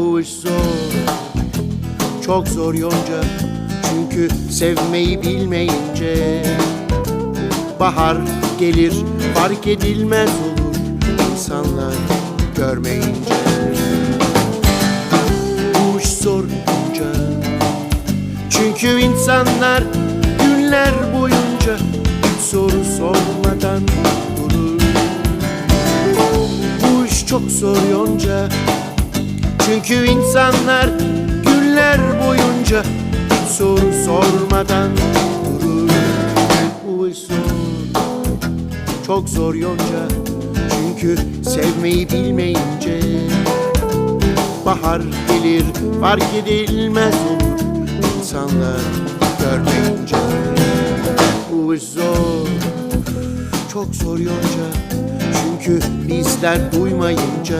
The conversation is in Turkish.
bu iş zor. Çok zor yonca Çünkü sevmeyi bilmeyince. Bahar gelir fark edilmez olur insanlar görmeyince. Bu iş zor yonca Çünkü insanlar günler boyunca soru sormadan durur. Bu iş çok zor yonca Çünkü insanlar günler boyunca soru sormadan durur. Zor çok zor yonca Çünkü sevmeyi bilmeyince Bahar gelir fark edilmez olur insanlar görmeyince. Zor. Çok zor yonca Çünkü bizler duymayınca